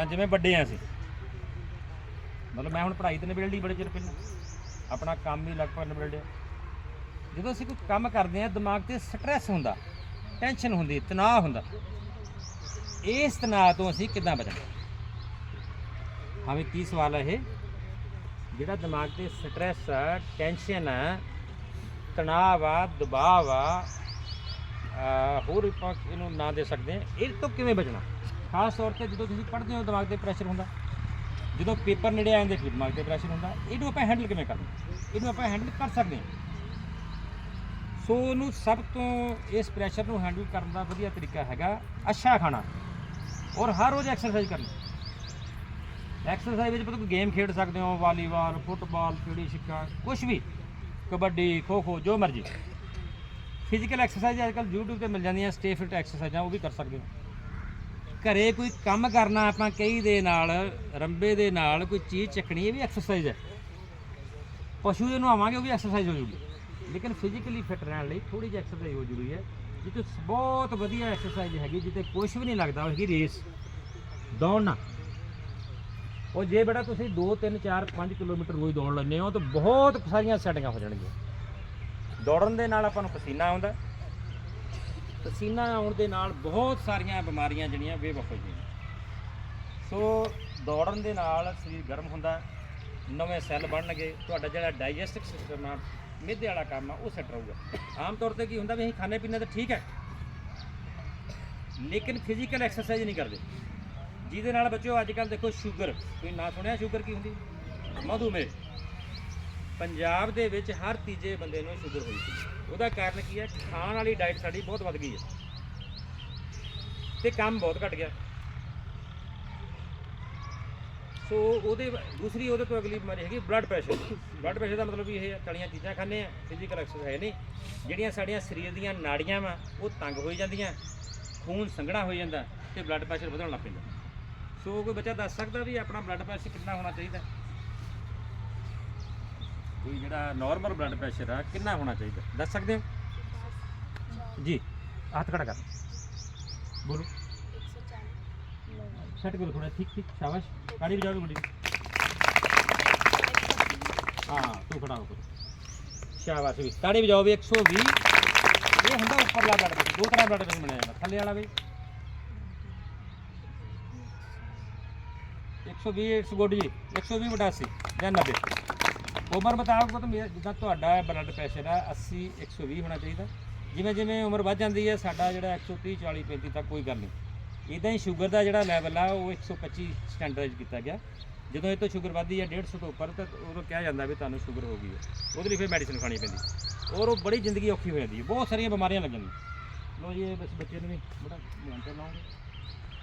ਆ ਜਿਵੇਂ ਵੱਡੇ ਆ ਅਸੀਂ। ਮਤਲਬ ਮੈਂ ਹੁਣ ਪੜ੍ਹਾਈ ਤੇ ਨਿਬੇੜ ਲਈ ਬੜੇ ਚਿਰ ਪਹਿਲਾਂ। ਆਪਣਾ ਕੰਮ ਵੀ ਲਗਭਗ ਨਿਬੇੜ ਲਿਆ। ਜਦੋਂ ਅਸੀਂ ਕੋਈ ਕੰਮ ਕਰਦੇ ਆ ਦਿਮਾਗ ਤੇ ਸਟ੍ਰੈਸ ਹੁੰਦਾ ਟੈਨਸ਼ਨ ਹੁੰਦੀ, ਤਣਾਅ ਹੁੰਦਾ। ਇਸ ਤਣਾਅ ਤੋਂ ਅਸੀਂ ਕਿੱਦਾਂ ਬਚਣਾ? ਹਾਂ ਵੀ ਕੀ ਸਵਾਲ ਹੈ ਇਹ? ਜਿਹੜਾ ਦਿਮਾਗ ਤੇ ਸਟ੍ਰੈਸ ਆ ਟੈਨਸ਼ਨ ਆ, ਤਣਾਅ ਆ, ਦਬਾਅ ਆ ਹੋਰ ਆਪਾਂ ਇਹਨੂੰ ਨਾ ਦੇ ਸਕਦੇ ਹਾਂ ਇਹ ਤੋਂ ਕਿਵੇਂ ਬਚਣਾ? ਖਾਸ ਤੌਰ ਤੇ ਜਦੋਂ ਤੁਸੀਂ ਪੜ੍ਹਦੇ ਹੋ ਦਿਮਾਗ ਤੇ ਪ੍ਰੈਸ਼ਰ ਹੁੰਦਾ, ਜਦੋਂ ਪੇਪਰ ਨੇੜੇ ਆ ਜਾਂਦੇ ਫਿਰ ਦਿਮਾਗ ਤੇ ਪ੍ਰੈਸ਼ਰ ਹੁੰਦਾ, ਇਹਨੂੰ ਆਪਾਂ ਹੈਂਡਲ ਕਿਵੇਂ ਕਰਨਾ ਇਹਨੂੰ ਆਪਾਂ ਹੈਂਡਲ ਕਰ ਸਕਦੇ ਹਾਂ। ਸੋ ਉਹਨੂੰ ਸਭ ਤੋਂ ਇਸ ਪ੍ਰੈਸ਼ਰ ਨੂੰ ਹੈਂਡਲ ਕਰਨ ਦਾ ਵਧੀਆ ਤਰੀਕਾ ਹੈਗਾ ਅੱਛਾ ਖਾਣਾ। ਔਰ ਹਰ ਰੋਜ਼ ਐਕਸਰਸਾਈਜ਼ ਕਰਨੀ। ਐਕਸਰਸਾਈਜ਼ ਵਿੱਚ ਤੁਸੀਂ ਗੇਮ ਖੇਡ ਸਕਦੇ ਹੋ, ਵਾਲੀਬਾਲ, ਫੁੱਟਬਾਲ ਚਿੜੀ ਛਿੱਕਾ ਕੁਝ ਵੀ, ਕਬੱਡੀ, ਖੋ ਖੋ, ਜੋ ਮਰਜ਼ੀ। ਫਿਜ਼ੀਕਲ ਐਕਸਰਸਾਈਜ਼ ਅੱਜ ਕੱਲ੍ਹ YouTube ਤੇ ਮਿਲ ਜਾਂਦੀਆਂ ਸਟੇ ਫਿਟ ਐਕਸਰਸਾਈਜ਼ਾਂ ਉਹ ਵੀ ਕਰ ਸਕਦੇ ਹੋ। ਘਰੇ ਕੋਈ ਕੰਮ ਕਰਨਾ ਆਪਾਂ ਕਈ ਦੇ ਨਾਲ, ਰੰਬੇ ਦੇ ਨਾਲ ਕੋਈ ਚੀਜ਼ ਚੱਕਣੀ, ਇਹ ਵੀ ਐਕਸਰਸਾਈਜ਼ ਹੈ। ਪਸ਼ੂ ਦੇ ਨਹਾਵਾਂਗੇ ਉਹ ਵੀ ਐਕਸਰਸਾਈਜ਼ ਹੋ ਜੂਗੀ। ਲੇਕਿਨ ਫਿਜ਼ੀਕਲੀ ਫਿਟ ਰਹਿਣ ਲਈ ਥੋੜੀ ਜਿਹੀ ਐਕਸਰਸਾਈਜ਼ ਹੋ ਜ਼ਰੂਰੀ ਹੈ। ਜਿੱਥੇ ਬਹੁਤ ਵਧੀਆ ਐਕਸਰਸਾਈਜ਼ ਹੈਗੀ, ਜਿੱਥੇ ਕੁਝ ਵੀ ਨਹੀਂ ਲੱਗਦਾ, ਉਹ ਹੈਗੀ ਰੇਸ ਦੌੜਨਾ। ਉਹ ਜੇ ਬੇਟਾ ਤੁਸੀਂ 2 3 4 5 ਕਿਲੋਮੀਟਰ ਰੋਜ਼ ਦੌੜ ਲੈਂਦੇ ਹੋ, ਤਾਂ ਬਹੁਤ ਸਾਰੀਆਂ ਸੈਟਿੰਗਾਂ ਹੋ ਜਾਣਗੀਆਂ। ਦੌੜਨ ਦੇ ਨਾਲ ਆਪਾਂ ਨੂੰ ਪਸੀਨਾ ਆਉਂਦਾ। ਪਸੀਨਾ ਆਉਣ ਦੇ ਨਾਲ ਬਹੁਤ ਸਾਰੀਆਂ ਬਿਮਾਰੀਆਂ ਜਿਹੜੀਆਂ ਬੇਵਕਫ ਹੋ ਜਾਂਦੀਆਂ ਸੋ ਦੌੜਨ ਦੇ ਨਾਲ ਸਰੀਰ ਗਰਮ ਹੁੰਦਾ, ਨਵੇਂ ਸੈੱਲ ਬਣਨਗੇ, ਤੁਹਾਡਾ ਜਿਹੜਾ ਡਾਈਜੈਸਟਿਵ ਸਿਸਟਮ ਆ ਮਿਹਦੇ ਵਾਲਾ ਕੰਮ ਆ, ਉਹ ਸੈੱਟ ਰਹੂਗਾ। ਆਮ ਤੌਰ ਤੇ ਕੀ ਹੁੰਦਾ ਵੀ ਅਸੀਂ ਖਾਣੇ ਪੀਣੇ ਤਾਂ ਠੀਕ ਹੈ, ਲੇਕਿਨ ਫਿਜ਼ੀਕਲ ਐਕਸਰਸਾਈਜ਼ ਨਹੀਂ ਕਰਦੇ। ਜਿਹਦੇ ਨਾਲ ਬੱਚਿਓ ਅੱਜ ਕੱਲ ਦੇਖੋ ਸ਼ੂਗਰ ਤੁਸੀਂ ਨਾ ਸੁਣਿਆ ਸ਼ੂਗਰ ਕੀ ਹੁੰਦੀ? ਮਧੂਮੇਹ। ਪੰਜਾਬ ਦੇ ਵਿੱਚ ਹਰ ਤੀਜੇ ਬੰਦੇ ਨੂੰ ਸ਼ੂਗਰ ਹੋਈ ਸੀ। ਉਹਦਾ ਕਾਰਨ ਕੀ ਹੈ? ਖਾਣ ਵਾਲੀ ਡਾਈਟ ਸਾਡੀ ਬਹੁਤ ਵੱਧ ਗਈ ਹੈ। ਤੇ ਕੰਮ ਬਹੁਤ ਘਟ ਗਿਆ। ਸੋ ਉਹਦੇ ਦੂਸਰੀ ਉਹਦੇ ਤੋਂ ਅਗਲੀ ਬਿਮਾਰੀ ਹੈਗੀ ਬਲੱਡ ਪ੍ਰੈਸ਼ਰ ਬਲੱਡ ਪ੍ਰੈਸ਼ਰ ਦਾ ਮਤਲਬ ਵੀ ਇਹ ਹੈ, ਤਲੀਆਂ ਚੀਜ਼ਾਂ ਖਾਂਦੇ ਆ ਫਿਜ਼ੀਕਲ ਐਕਸਰਸਾਈਜ਼ ਨਹੀਂ। ਜਿਹੜੀਆਂ ਸਾਡੀਆਂ ਸਰੀਰ ਦੀਆਂ ਨਾੜੀਆਂ ਵਾ, ਉਹ ਤੰਗ ਹੋਈ ਜਾਂਦੀਆਂ, ਖੂਨ ਸੰਘਣਾ ਹੋ ਜਾਂਦਾ ਤੇ ਬਲੱਡ ਪ੍ਰੈਸ਼ਰ ਵਧਣ ਲੱਗ ਪੈਂਦਾ। ਸੋ ਕੋਈ ਬੱਚਾ ਦੱਸ ਸਕਦਾ ਵੀ ਆਪਣਾ ਬਲੱਡ ਪ੍ਰੈਸ਼ਰ ਕਿੰਨਾ ਹੋਣਾ ਚਾਹੀਦਾ? ਕੋਈ ਜਿਹੜਾ ਨਾਰਮਲ ਬਲੱਡ ਪ੍ਰੈਸ਼ਰ ਆ, ਕਿੰਨਾ ਹੋਣਾ ਚਾਹੀਦਾ? ਦੱਸ ਸਕਦੇ ਹੋ? ਜੀ, ਹੱਥ ਖੜਾ ਕਰ। ਬੋਲੋ। ਸੈਟ ਕਰੋ ਥੋੜਾ ਠੀਕ ਠੀਕ, ਸ਼ਾਬਾਸ਼। ਗਾੜੀ ਵਜਾਓ ਗੁੱਡੀ। ਹਾਂ, ਤੂੰ ਖੜਾ ਹੋ ਕਰੋ ਸ਼ਾਬਾਸ਼ ਵੀ। ਤਾੜੀ ਵਜਾਓ ਵੀ 120 ਇਹ ਹੁੰਦਾ ਉੱਪਰਲਾ ਬਲੱਡ ਪ੍ਰੈਸ਼ਰ ਦੋ ਤਰ੍ਹਾਂ ਬਲੱਡ ਪ੍ਰੈਸ਼ਰ ਬਣਿਆ ਜਾਂਦਾ, ਥੱਲੇ ਵਾਲਾ ਵੀ। 120 ਇਟਸ ਗੁੱਡ ਜੀ 120 ਬਟਾ 80 ਜਾਂ 90 ਉਮਰ ਮੁਤਾਬਕ ਤਾਂ ਮੇਰਾ- ਜਿੱਦਾਂ ਤੁਹਾਡਾ ਬਲੱਡ ਪ੍ਰੈਸ਼ਰ ਆ 80 120 ਹੋਣਾ ਚਾਹੀਦਾ। ਜਿਵੇਂ ਜਿਵੇਂ ਉਮਰ ਵੱਧ ਜਾਂਦੀ ਹੈ, ਸਾਡਾ ਜਿਹੜਾ 130 40 35 ਤੱਕ ਕੋਈ ਗੱਲ ਨਹੀਂ। ਇਦਾਂ ਹੀ ਸ਼ੂਗਰ ਦਾ ਜਿਹੜਾ ਲੈਵਲ ਆ, ਉਹ 125 ਸਟੈਂਡਰਡਾਈਜ਼ ਕੀਤਾ ਗਿਆ। ਜਦੋਂ ਇਹ ਤੋਂ ਸ਼ੂਗਰ ਵੱਧਦੀ ਹੈ 150 ਤੋਂ ਉੱਪਰ, ਤਾਂ ਉਦੋਂ ਕਿਹਾ ਜਾਂਦਾ ਵੀ ਤੁਹਾਨੂੰ ਸ਼ੂਗਰ ਹੋ ਗਈ ਹੈ। ਉਹਦੇ ਲਈ ਫਿਰ ਮੈਡੀਸਿਨ ਖਾਣੀ ਪੈਂਦੀ। ਔਰ ਉਹ ਬੜੀ ਜ਼ਿੰਦਗੀ ਔਖੀ ਹੋ ਜਾਂਦੀ ਹੈ। ਬਹੁਤ ਸਾਰੀਆਂ ਬਿਮਾਰੀਆਂ ਲੱਗ ਜਾਂਦੀਆਂ ਲੋ ਜੀ, ਇਹ ਬਸ ਬੱਚੇ ਨੂੰ ਵੀ ਬੜਾ ਧਿਆਨ ਲਾਉਂਗੇ